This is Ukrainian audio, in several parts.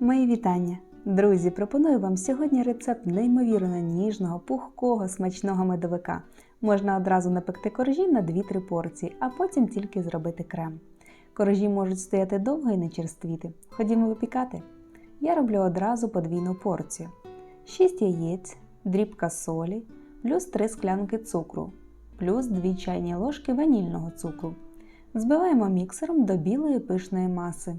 Мої вітання! Друзі, пропоную вам сьогодні рецепт неймовірно ніжного, пухкого, смачного медовика. Можна одразу напекти коржі на 2-3 порції, а потім тільки зробити крем. Коржі можуть стояти довго і не черствіти. Ходімо випікати. Я роблю одразу подвійну порцію: 6 яєць, дрібка солі, плюс 3 склянки цукру, плюс 2 чайні ложки ванільного цукру. Збиваємо міксером до білої пишної маси.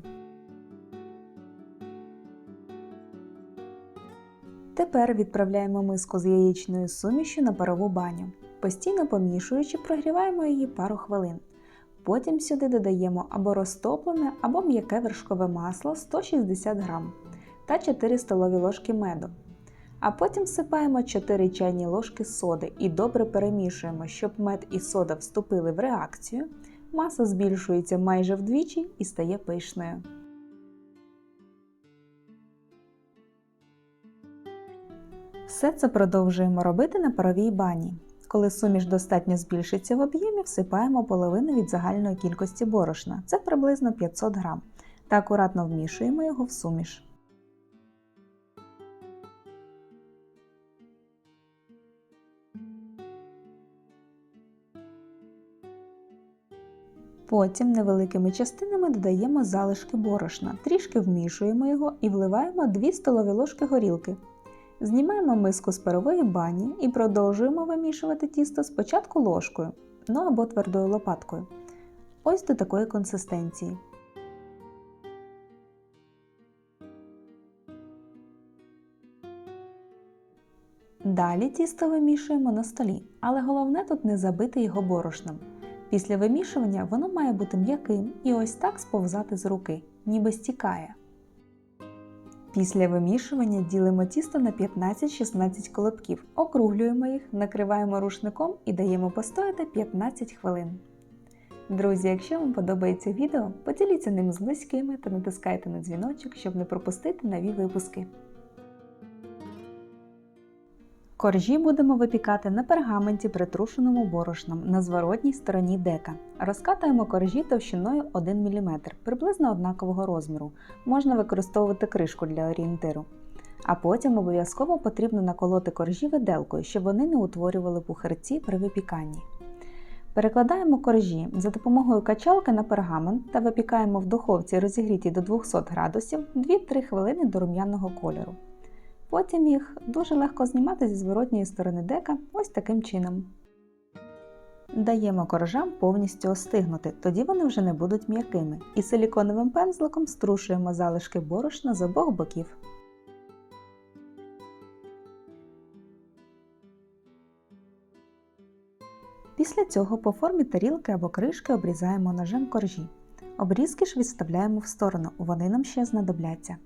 Тепер відправляємо миску з яєчною сумішю на парову баню. Постійно помішуючи, прогріваємо її пару хвилин. Потім сюди додаємо або розтоплене, або м'яке вершкове масло 160 г та 4 столові ложки меду. А потім всипаємо 4 чайні ложки соди і добре перемішуємо, щоб мед і сода вступили в реакцію. Маса збільшується майже вдвічі і стає пишною. Все це продовжуємо робити на паровій бані. Коли суміш достатньо збільшиться в об'ємі, всипаємо половину від загальної кількості борошна, це приблизно 500 г, та акуратно вмішуємо його в суміш. Потім невеликими частинами додаємо залишки борошна, трішки вмішуємо його і вливаємо 2 столові ложки горілки. Знімаємо миску з парової бані і продовжуємо вимішувати тісто спочатку ложкою, ну або твердою лопаткою. Ось до такої консистенції. Далі тісто вимішуємо на столі, але головне тут не забити його борошном. Після вимішування воно має бути м'яким і ось так сповзати з руки, ніби стікає. Після вимішування ділимо тісто на 15-16 колобків, округлюємо їх, накриваємо рушником і даємо постояти 15 хвилин. Друзі, якщо вам подобається відео, поділіться ним з близькими та натискайте на дзвіночок, щоб не пропустити нові випуски. Коржі будемо випікати на пергаменті, притрушеному борошном на зворотній стороні дека. Розкатуємо коржі товщиною 1 мм, приблизно однакового розміру. Можна використовувати кришку для орієнтиру. А потім обов'язково потрібно наколоти коржі виделкою, щоб вони не утворювали пухарці при випіканні. Перекладаємо коржі за допомогою качалки на пергамент та випікаємо в духовці розігрітій до 200 градусів 2-3 хвилини до рум'яного кольору. Потім їх дуже легко знімати зі зворотньої сторони дека ось таким чином. Даємо коржам повністю остигнути, тоді вони вже не будуть м'якими, і силіконовим пензликом струшуємо залишки борошна з обох боків. Після цього по формі тарілки або кришки обрізаємо ножем коржі. Обрізки ж відставляємо в сторону, вони нам ще знадобляться.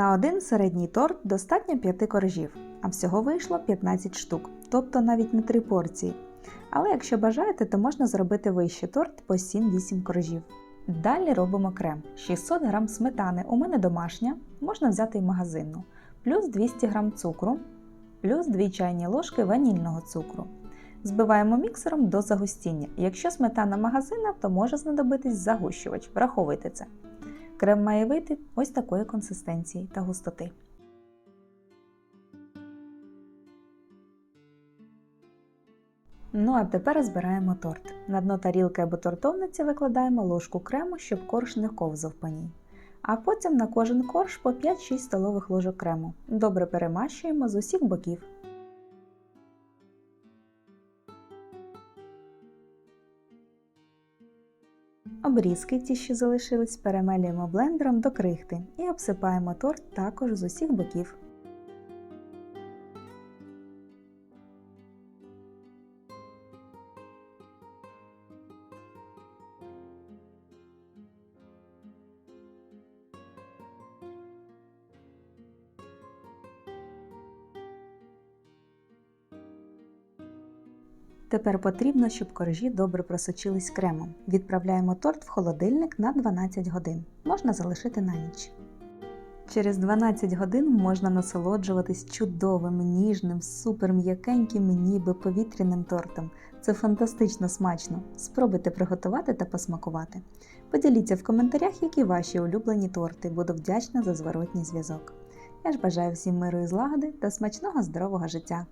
На один середній торт достатньо 5 коржів, а всього вийшло 15 штук, тобто навіть не 3 порції. Але якщо бажаєте, то можна зробити вищий торт по 7-8 коржів. Далі робимо крем. 600 г сметани у мене домашня, можна взяти й магазинну, плюс 200 г цукру, плюс 2 чайні ложки ванільного цукру. Збиваємо міксером до загустіння. Якщо сметана магазина, то може знадобитись загущувач, враховуйте це. Крем має вийти ось такої консистенції та густоти. Ну а тепер збираємо торт. На дно тарілки або тортовниці викладаємо ложку крему, щоб корж не ковзав по ній. А потім на кожен корж по 5-6 столових ложок крему. Добре перемащуємо з усіх боків. Обрізки, ті, що залишились, перемелюємо блендером до крихти і обсипаємо торт також з усіх боків. Тепер потрібно, щоб коржі добре просочились кремом. Відправляємо торт в холодильник на 12 годин. Можна залишити на ніч. Через 12 годин можна насолоджуватись чудовим, ніжним, супер м'якеньким, ніби повітряним тортом. Це фантастично смачно. Спробуйте приготувати та посмакувати. Поділіться в коментарях, які ваші улюблені торти. Буду вдячна за зворотній зв'язок. Я ж бажаю всім миру і злагоди та смачного здорового життя!